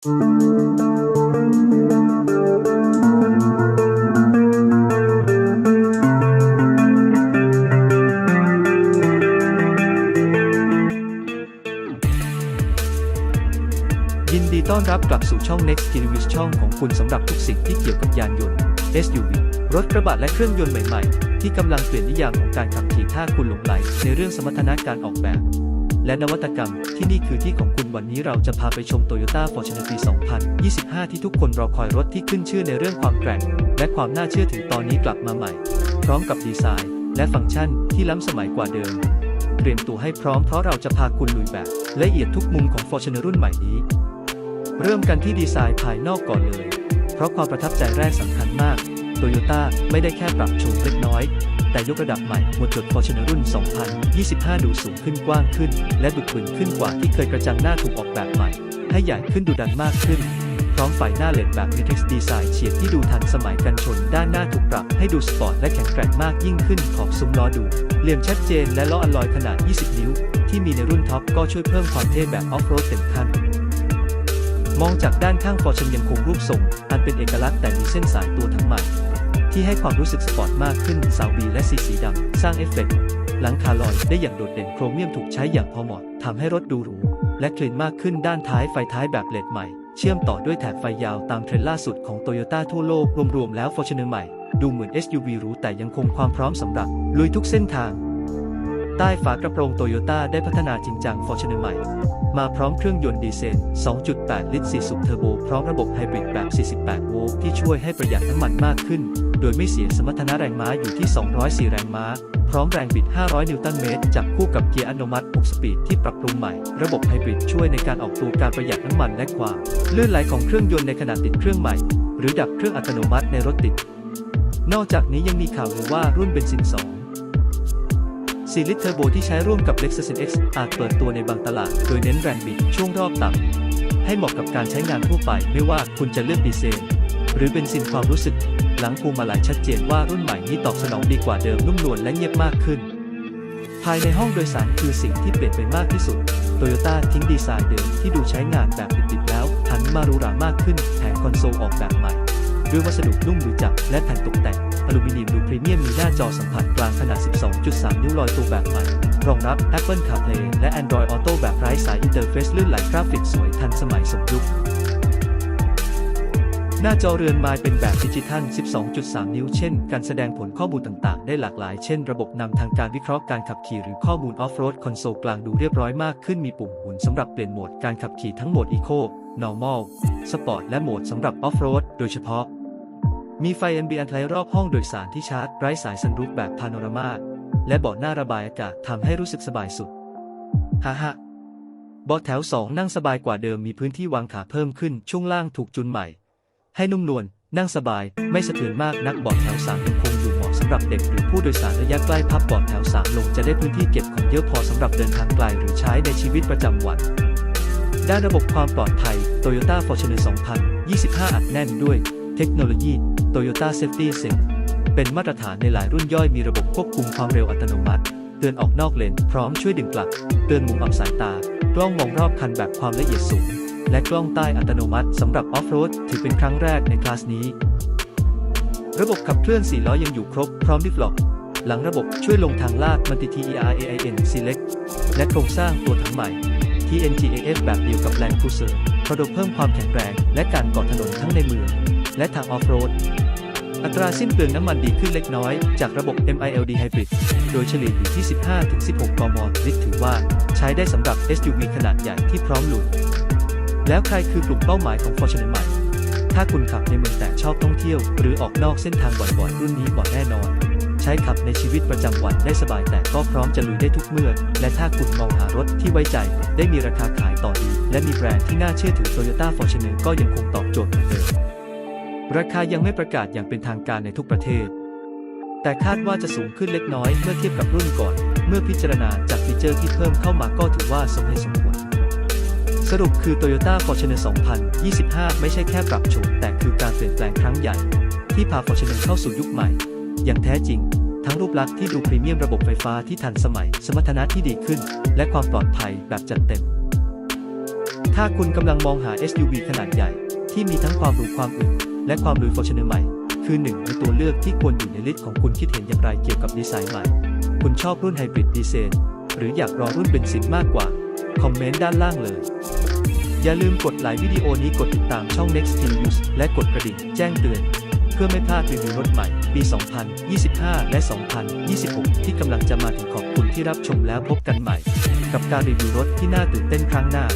ยินดีต้อนรับกลับสู่ช่อง Next Gen News ช่องของคุณสำหรับทุกสิ่งที่เกี่ยวกับยานยนต์ SUV รถกระบะและเครื่องยนต์ใหม่ๆ ที่กำลังเปลี่ยนนิยามของการขับขี่ถ้าคุณหลงไหลในเรื่องสมรรถนะการออกแบบ และนวัตกรรม ที่นี่คือที่ของคุณวันนี้เราจะพาไปชม Toyota Fortuner ปี 2025 ที่ทุกคนรอคอยรถที่ขึ้นชื่อในเรื่องความแกร่ง และความน่าเชื่อถือตอนนี้กลับมาใหม่ พร้อมกับดีไซน์ และฟังก์ชันที่ล้ำสมัยกว่าเดิม เตรียมตัวให้พร้อมเพราะเราจะพาคุณลุยแบบละเอียดทุกมุมของ Fortuner รุ่นใหม่นี้ เริ่มกันที่ดีไซน์ภายนอกก่อนเลย เพราะความประทับใจแรกสำคัญมากโตโยต้าไม่ได้แค่ปรับโฉมเล็กน้อย แต่ยกระดับใหม่หมวดจด Fortuner รุ่น 2025 ดูสูงขึ้นกว้างขึ้น และดุบึนขึ้นกว่าที่เคยกระจังหน้าถูกออกแบบใหม่ ให้ใหญ่ขึ้นดูดันมากขึ้น พร้อมไฟหน้าเลดแบบ Matrix Design เฉียดที่ดูทันสมัยกันชน ด้านหน้าถูกปรับให้ดูสปอร์ตและแข็งแกร่งมากยิ่งขึ้นขอบซุ้มล้อดูเหลี่ยมชัดเจนและล้ออัลลอยขนาด 20 นิ้ว ที่มีในรุ่นท็อปก็ช่วยเพิ่มความเท่แบบออฟโรดเต็มขั้นมองจากด้านข้างฟอร์ชนยังคงรูปทรงอันเป็นเอกลักษณ์แต่มีเส้นสายตัวทั้งใหม่ ที่ให้ความรู้สึกสปอร์ตมากขึ้นเสาบีและสีสีดำ สร้างเอฟเฟกต์หลังคาลอยได้อย่างโดดเด่นโครเมียมถูกใช้อย่างพอเหมาะทำให้รถดูหรู และคลีนมากขึ้นด้านท้ายไฟท้ายแบบเลดใหม่ เชื่อมต่อด้วยแถบไฟยาวตามเทรนด์ล่าสุดของโตโยต้าทั่วโลกรวมๆแล้ว Fortuner ใหม่ ดูเหมือน SUV หรูแต่ยังคงความพร้อมสำหรับลุยทุกเส้นทางใต้ฝากระโปรงโตโยต้าได้พัฒนาจริงจัง Fortuner ใหม่ มาพร้อมเครื่องยนต์ดีเซล 2.8 ลิตร 4 สูบเทอร์โบ พร้อมระบบไฮบริดแบบ 48 โวลต์ที่ช่วยให้ประหยัดน้ำมันมากขึ้น โดยไม่เสียสมรรถนะแรงม้าอยู่ที่ 204 แรงม้า พร้อมแรงบิด 500 นิวตันเมตร จับคู่กับเกียร์อัตโนมัติ 6 สปีดที่ปรับปรุงใหม่ ระบบไฮบริดช่วยในการออกตัวการประหยัดน้ำมันและความลื่นไหลของเครื่องยนต์ในขณะติดเครื่องใหม่ หรือดับเครื่องอัตโนมัติในรถติด นอกจากนี้ยังมีข่าวลือว่ารุ่นเบนซิน 2 4 ลิตรเทอร์โบที่ใช้ร่วมกับ Lexus NX อาจเปิดตัวในบางตลาด โดยเน้นแรงบิดช่วงรอบต่ำให้เหมาะกับการใช้งานทั่วไป ไม่ว่าคุณจะเลือกดีเซล หรือเบนซินความรู้สึก หลังพวงมาลัยชัดเจนว่ารุ่นใหม่นี้ตอบสนองดีกว่าเดิมนุ่มนวลและเงียบมากขึ้น ภายในห้องโดยสารคือสิ่งที่เปลี่ยนไปมากที่สุด โตโยต้าทิ้งดีไซน์เดิมที่ดูใช้งานแบบติดๆแล้วหันมาหรูหรามากขึ้นแถมคอนโซลออกแบบใหม่ ด้วยวัสดุนุ่มหรือจับและแผ่นตกแต่งอลูมิเนียมดูพรีเมียมมีหน้าจอสัมผัสกลางขนาด 12.3 นิ้วลอยตัวแบบใหม่ รองรับ Apple CarPlay และ Android Auto แบบไร้สายอินเทอร์เฟซลื่นไหลกราฟิกสวยทันสมัยสมยุค หน้าจอเรือนไม้เป็นแบบดิจิทัล 12.3 นิ้ว เช่น การแสดงผลข้อมูลต่างๆ ได้หลากหลาย เช่น ระบบนำทางการวิเคราะห์การขับขี่หรือข้อมูลออฟโรดคอนโซลกลางดูเรียบร้อยมากขึ้น มีปุ่มหมุนสำหรับเปลี่ยนโหมดการขับขี่ทั้งโหมด Eco Normal Sport และโหมดสำหรับออฟโรดโดยเฉพาะ มีไฟ NBN ไลรอบห้องโดยสารที่ชาร์จไร้สายซันรูฟแบบพาโนรามาและเบาะหน้าระบายอากาศทำให้รู้สึกสบายสุดฮ่าฮ่าเบาะแถว 2 นั่งสบายกว่าเดิมมีพื้นที่วางขาเพิ่มขึ้น ช่วงล่างถูกจุนใหม่ ให้นุ่มนวลนั่งสบาย ไม่สะเทือนมากนักบาะแถว3ยังคงอยู่เหมาะสำหรับเด็กหรือผู้โดยสารระยะใกล้พับบาะแถว3ลงจะได้พื้นที่เก็บของเยอะพอสำหรับเดินทางไกลหรือใช้ในชีวิตประจำวันด้านระบบความปลอดภัย Toyota Fortuner 2025 อัดแน่นด้วย เทคโนโลยี Toyota Safety Sense เป็นมาตรฐานในหลายรุ่นย่อยมีระบบควบคุมความเร็วอัตโนมัติ เตือนออกนอกเลน พร้อมช่วยดึงกลับ เตือนมุมอับสายตา กล้องมองรอบคันแบบความละเอียดสูง และกล้องใต้อัตโนมัติสำหรับออฟโรดถือเป็นครั้งแรกในคลาสนี้ ระบบขับเคลื่อน 4 ล้อยังอยู่ครบพร้อมดิฟล็อก หลังระบบช่วยลงทางลาดมันติ TERAIN Select และโครงสร้างตัวถังใหม่ TNGAF แบบเดียวกับ Land Cruiser พระโดยเพิ่มความแข็งแรง และการกาะถนนทั้งในเมืองและทางออฟโรด อัตราสิ้นเปลืองน้ำมันดีขึ้นเล็กน้อย จากระบบ MILD Hybrid โดยเฉลี่ยอยู่ที่ 15-16 กมลิตรถือว่าใช้ได้สำหรับ SUV ขนาดใหญ่ที่พร้อมลุย แล้วใครคือกลุ่มเป้าหมายของ Fortune ใหม่ถ้าคุณขับในเมืองแต่ชอบท่องเที่ยว หรือออกนอกเส้นทางบ่อยๆรุ่นนี้เหมาะแน่นอน ใช้ขับในชีวิตประจำวันได้สบายแต่ก็พร้อมจะลุยได้ทุกเมื่อ และถ้าคุณมองหารถที่ไว้ใจ ได้มีราคาขายต่อดี และมีแบรนด์ที่น่าเชื่อถือ Toyota Fortuner ก็ยังคงตอบโจทย์เหมือนเดิมราคายังไม่ประกาศอย่างเป็นทางการในทุกประเทศ แต่คาดว่าจะสูงขึ้นเล็กน้อยเมื่อเทียบกับรุ่นก่อน เมื่อพิจารณาจากฟีเจอร์ที่เพิ่มเข้ามาก็ถือว่าสมเหตุสมผล สรุปคือ Toyota Fortuner 2025 ไม่ใช่แค่ปรับโฉมแต่คือการเปลี่ยนแปลงครั้งใหญ่ ที่พา Fortuner เข้าสู่ยุคใหม่ อย่างแท้จริง ทั้งรูปลักษณ์ที่ดูพรีเมียมระบบไฟฟ้าที่ทันสมัย สมรรถนะที่ดีขึ้น และความปลอดภัยแบบจัดเต็ม ถ้าคุณกำลังมองหา SUV ขนาดใหญ่ ที่มีทั้งความหรูความอึดและความลุยฟอร์จูเนอร์ใหม่ คือหนึ่งในตัวเลือกที่ควรอยู่ในลิสต์ของคุณคิดเห็นอย่างไรเกี่ยวกับดีไซน์ใหม่ คุณชอบรุ่นไฮบริดดีเซล หรืออยากรอรุ่นเบนซินมากกว่า คอมเมนต์ด้านล่างเลย อย่าลืมกดไลค์วิดีโอนี้กดติดตามช่อง Next News และกดกระดิ่งแจ้งเตือน เพื่อไม่พลาดรีวิวรถใหม่ ปี 2025 และ 2026 ที่กำลังจะมาถึงขอบคุณที่รับชมแล้วพบกันใหม่ กับการรีวิวรถที่น่าตื่นเต้นครั้งหน้า